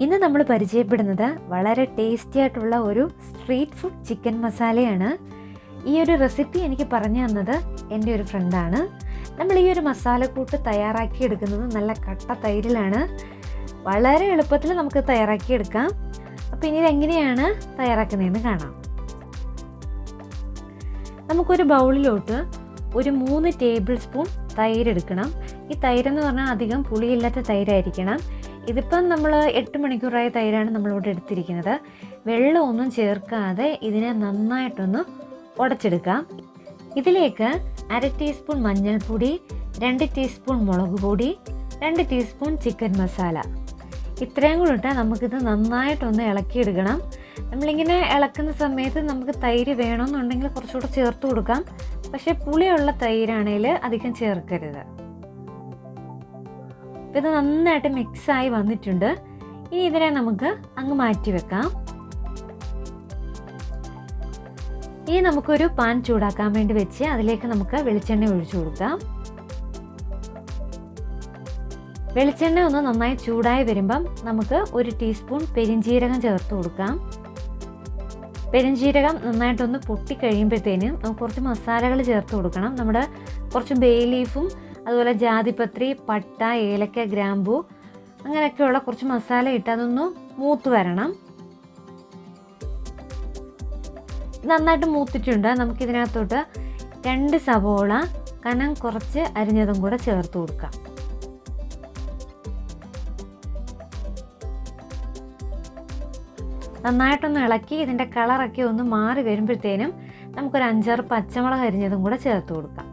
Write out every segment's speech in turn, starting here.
ഇന്ന് നമ്മൾ പരിചയപ്പെടുന്നത് വളരെ ടേസ്റ്റി ആയിട്ടുള്ള ഒരു സ്ട്രീറ്റ് ഫുഡ് ചിക്കൻ മസാലയാണ് ഈ ഒരു റെസിപ്പി എനിക്ക് പറഞ്ഞു തന്നത് എന്റെ ഒരു ഫ്രണ്ടാണ് നമ്മൾ ഈ ഒരു മസാലക്കൂട്ട് തയ്യാറാക്കി എടുക്കുന്നത് നല്ല കട്ട തൈരിലാണ്. വളരെ എളുപ്പത്തിൽ നമുക്ക് തയ്യാറാക്കി എടുക്കാം. അപ്പോൾ ഇനി ഇതെങ്ങനെയാണ് തയ്യാറാക്കുന്നതെന്ന് കാണാം. നമുക്കൊരു ബൗളിലോട്ട് ഒരു മൂന്ന് ടേബിൾ സ്പൂൺ തൈര് എടുക്കണം. ഈ തൈരെന്ന് പറഞ്ഞാൽ അധികം പുളിയില്ലാത്ത തൈരായിരിക്കണം. ഇതിപ്പം നമ്മൾ എട്ട് മണിക്കൂറായ തൈരാണ് നമ്മളിവിടെ എടുത്തിരിക്കുന്നത്. വെള്ളമൊന്നും ചേർക്കാതെ ഇതിനെ നന്നായിട്ടൊന്ന് ഉടച്ചെടുക്കാം. ഇതിലേക്ക് അര ടീസ്പൂൺ മഞ്ഞൾപ്പൊടി രണ്ട് ടീസ്പൂൺ മുളക് പൊടി രണ്ട് ടീസ്പൂൺ ചിക്കൻ മസാല. ഇത്രയും കൂടി ഇട്ടാൽ നമുക്കിത് നന്നായിട്ടൊന്ന് ഇളക്കിയെടുക്കണം. നമ്മളിങ്ങനെ ഇളക്കുന്ന സമയത്ത് നമുക്ക് തൈര് വേണമെന്നുണ്ടെങ്കിൽ കുറച്ചുകൂടെ ചേർത്ത് കൊടുക്കാം. പക്ഷേ പുളിയുള്ള തൈരാണെങ്കിൽ അധികം ചേർക്കരുത്. ഇത് നന്നായിട്ട് മിക്സായി വന്നിട്ടുണ്ട്. ഇനി ഇതിനെ നമുക്ക് അങ്ങ് മാറ്റി വെക്കാം. ഇനി നമുക്കൊരു പാൻ ചൂടാക്കാൻ വേണ്ടി വെച്ച് അതിലേക്ക് നമുക്ക് വെളിച്ചെണ്ണ ഒഴിച്ചു കൊടുക്കാം. വെളിച്ചെണ്ണ ഒന്ന് നന്നായി ചൂടായി വരുമ്പം നമുക്ക് ഒരു ടീസ്പൂൺ പെരിഞ്ജീരകം ചേർത്ത് കൊടുക്കാം. പെരിഞ്ജീരകം നന്നായിട്ടൊന്ന് പൊട്ടിക്കഴിയുമ്പോഴത്തേനും നമുക്ക് കുറച്ച് മസാലകൾ ചേർത്ത് കൊടുക്കണം. നമ്മുടെ കുറച്ച് ബേ ലീഫും അതുപോലെ ജാതിപത്രി പട്ട ഏലക്ക ഗ്രാമ്പു അങ്ങനെയൊക്കെയുള്ള കുറച്ച് മസാല ഇട്ട് അതൊന്ന് മൂത്ത് വരണം. നന്നായിട്ട് മൂത്തിട്ടുണ്ട്. നമുക്കിതിനകത്തോട്ട് രണ്ട് സവോള കനം കുറച്ച് അരിഞ്ഞതും കൂടെ ചേർത്ത് കൊടുക്കാം. നന്നായിട്ടൊന്ന് ഇളക്കി ഇതിന്റെ കളറൊക്കെ ഒന്ന് മാറി വരുമ്പോഴത്തേനും നമുക്കൊരു അഞ്ചാറ് പച്ചമുളക് അരിഞ്ഞതും കൂടെ ചേർത്ത് കൊടുക്കാം.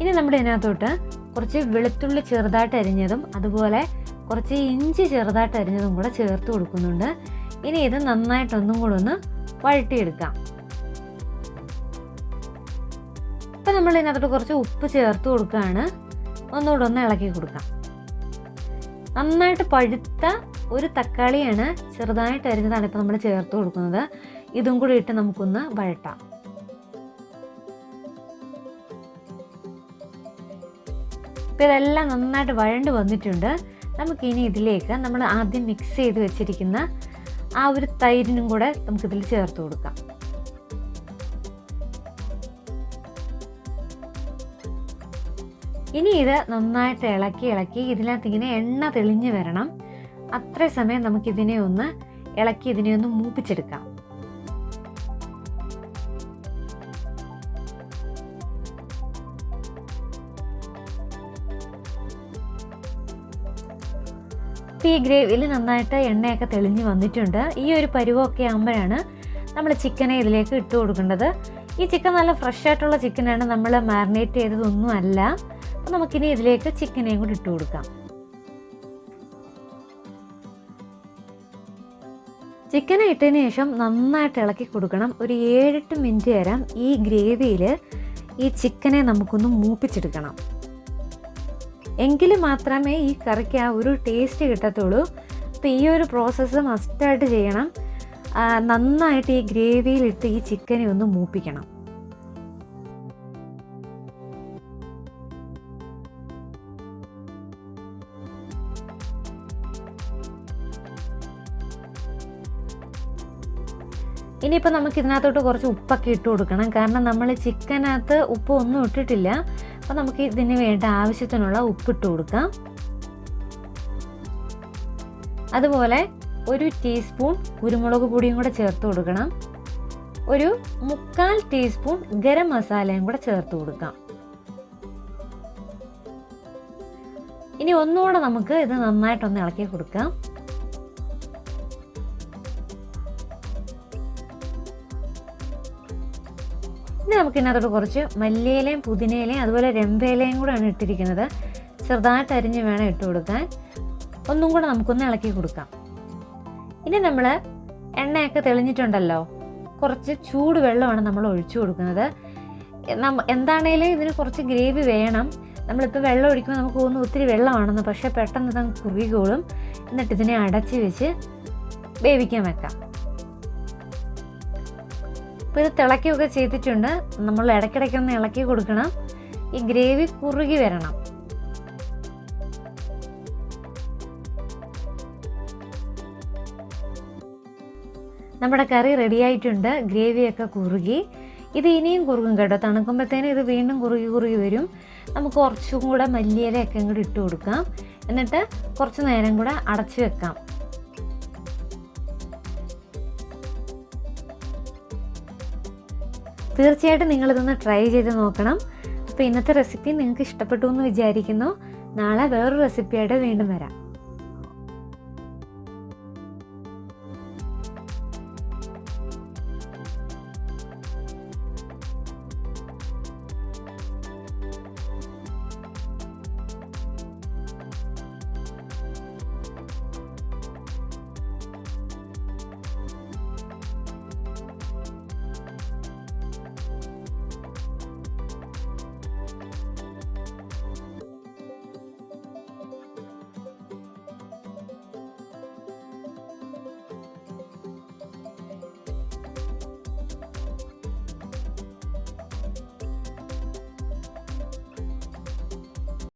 ഇനി നമ്മുടെ ഇതിനകത്തോട്ട് കുറച്ച് വെളുത്തുള്ളി ചെറുതായിട്ട് അരിഞ്ഞതും അതുപോലെ കുറച്ച് ഇഞ്ചി ചെറുതായിട്ട് അരിഞ്ഞതും കൂടെ ചേർത്ത് കൊടുക്കുന്നുണ്ട്. ഇനി ഇത് നന്നായിട്ടൊന്നും കൂടെ ഒന്ന് വഴട്ടിയെടുക്കാം ഇപ്പം നമ്മൾ ഇതിനകത്തോട്ട് കുറച്ച് ഉപ്പ് ചേർത്ത് കൊടുക്കുകയാണ്. ഒന്നുകൂടെ ഒന്ന് ഇളക്കി കൊടുക്കാം. നന്നായിട്ട് പഴുത്ത ഒരു തക്കാളിയാണ് ചെറുതായിട്ട് അരിഞ്ഞതാണ് ഇപ്പം നമ്മൾ ചേർത്ത് കൊടുക്കുന്നത്. ഇതും കൂടി ഇട്ട് നമുക്കൊന്ന് വഴട്ടാം. ഇപ്പം ഇതെല്ലാം നന്നായിട്ട് വഴണ്ട് വന്നിട്ടുണ്ട്. നമുക്കിനി ഇതിലേക്ക് നമ്മൾ ആദ്യം മിക്സ് ചെയ്ത് വെച്ചിരിക്കുന്ന ആ ഒരു തൈരിനും കൂടെ നമുക്കിതിൽ ചേർത്ത് കൊടുക്കാം. ഇനി ഇത് നന്നായിട്ട് ഇളക്കി ഇളക്കി ഇതിനകത്ത് ഇങ്ങനെ എണ്ണ തെളിഞ്ഞു വരണം. അത്ര സമയം നമുക്കിതിനെ ഒന്ന് ഇളക്കി ഇതിനെ ഒന്ന് മൂപ്പിച്ചെടുക്കാം. ഈ ഗ്രേവിയിൽ നന്നായിട്ട് എണ്ണയൊക്കെ തെളിഞ്ഞ് വന്നിട്ടുണ്ട്. ഈ ഒരു പരുവമൊക്കെ ആകുമ്പോഴാണ് നമ്മൾ ചിക്കനെ ഇതിലേക്ക് ഇട്ട് കൊടുക്കേണ്ടത്. ഈ ചിക്കൻ നല്ല ഫ്രഷ് ആയിട്ടുള്ള ചിക്കനാണ് നമ്മൾ മാറിനേറ്റ് ചെയ്തതൊന്നും അല്ല. അപ്പം നമുക്കിനി ഇതിലേക്ക് ചിക്കനെയും കൂടി ഇട്ട് കൊടുക്കാം. ചിക്കൻ ഇട്ടതിന് ശേഷം നന്നായിട്ട് ഇളക്കി കൊടുക്കണം. ഒരു ഏഴെട്ട് മിനിറ്റ് വരാം ഈ ഗ്രേവിയിൽ ഈ ചിക്കനെ നമുക്കൊന്ന് മൂപ്പിച്ചെടുക്കണം. എങ്കിൽ മാത്രമേ ഈ കറിക്ക് ആ ഒരു ടേസ്റ്റ് കിട്ടത്തുള്ളൂ. അപ്പോൾ ഈ ഒരു പ്രോസസ്സ് മസ്റ്റായിട്ട് ചെയ്യണം. നന്നായിട്ട് ഈ ഗ്രേവിയിലിട്ട് ഈ ചിക്കനെ ഒന്ന് മൂപ്പിക്കണം. ഇനിയിപ്പോൾ നമുക്ക് ഇതിനകത്തോട്ട് കുറച്ച് ഉപ്പൊക്കെ ഇട്ട് കൊടുക്കണം. കാരണം നമ്മൾ ചിക്കനകത്ത് ഉപ്പ് ഒന്നും ഇട്ടിട്ടില്ല. അപ്പോൾ നമുക്ക് ഇതിന് വേണ്ട ആവശ്യത്തിനുള്ള ഉപ്പിട്ട് കൊടുക്കാം. അതുപോലെ ഒരു ടീസ്പൂൺ കുരുമുളക് പൊടിയും കൂടെ ചേർത്ത് കൊടുക്കണം. ഒരു മുക്കാൽ ടീസ്പൂൺ ഗരം മസാലയും കൂടെ ചേർത്ത് കൊടുക്കാം. ഇനി ഒന്നുകൂടെ നമുക്ക് ഇത് നന്നായിട്ടൊന്ന് ഇളക്കി കൊടുക്കാം. ഇനി നമുക്ക് ഇതിനകത്തോട്ട് കുറച്ച് മല്ലിയിലയും പുതിനയിലയും അതുപോലെ രമ്പയിലയും കൂടെയാണ് ഇട്ടിരിക്കുന്നത്. ചെറുതായിട്ട് അരിഞ്ഞ് വേണം ഇട്ട് കൊടുക്കാൻ. ഒന്നും കൂടെ നമുക്കൊന്ന് ഇളക്കി കൊടുക്കാം. ഇനി നമ്മൾ എണ്ണയൊക്കെ തെളിഞ്ഞിട്ടുണ്ടല്ലോ? കുറച്ച് ചൂട് വെള്ളമാണ് നമ്മൾ ഒഴിച്ചു കൊടുക്കുന്നത്. എന്താണേലും ഇതിന് കുറച്ച് ഗ്രേവി വേണം. നമ്മളിപ്പോൾ വെള്ളം ഒഴിക്കുമ്പോൾ നമുക്ക് തോന്നുന്നു ഒത്തിരി വെള്ളമാണെന്ന് പക്ഷേ പെട്ടെന്ന് ഇതങ്ങ് കുറുകിക്കോളും എന്നിട്ട് ഇതിനെ അടച്ച് വെച്ച് വേവിക്കാൻ വെക്കാം. അപ്പോൾ ഇത് തിളക്കുകയൊക്കെ ചെയ്തിട്ടുണ്ട്. നമ്മൾ ഇടയ്ക്കിടയ്ക്കൊന്ന് ഇളക്കി കൊടുക്കണം. ഈ ഗ്രേവി കുറുകി വരണം. നമ്മുടെ കറി റെഡിയായിട്ടുണ്ട് ഗ്രേവിയൊക്കെ കുറുകി. ഇത് ഇനിയും കുറുകും കേട്ടോ. തണുക്കുമ്പോഴത്തേനും ഇത് വീണ്ടും കുറുകി കുറുകി വരും. നമുക്ക് കുറച്ചും കൂടെ മല്ലിയിലയൊക്കെ ഇങ്ങോട്ട് ഇട്ട് കൊടുക്കാം. എന്നിട്ട് കുറച്ച് നേരം കൂടെ അടച്ചു വെക്കാം. തീർച്ചയായിട്ടും നിങ്ങളിതൊന്ന് ട്രൈ ചെയ്ത് നോക്കണം. അപ്പോൾ ഇന്നത്തെ റെസിപ്പി നിങ്ങൾക്ക് ഇഷ്ടപ്പെട്ടു എന്ന് വിചാരിക്കുന്നു. നാളെ വേറൊരു റെസിപ്പിയായിട്ട് വീണ്ടും വരാം.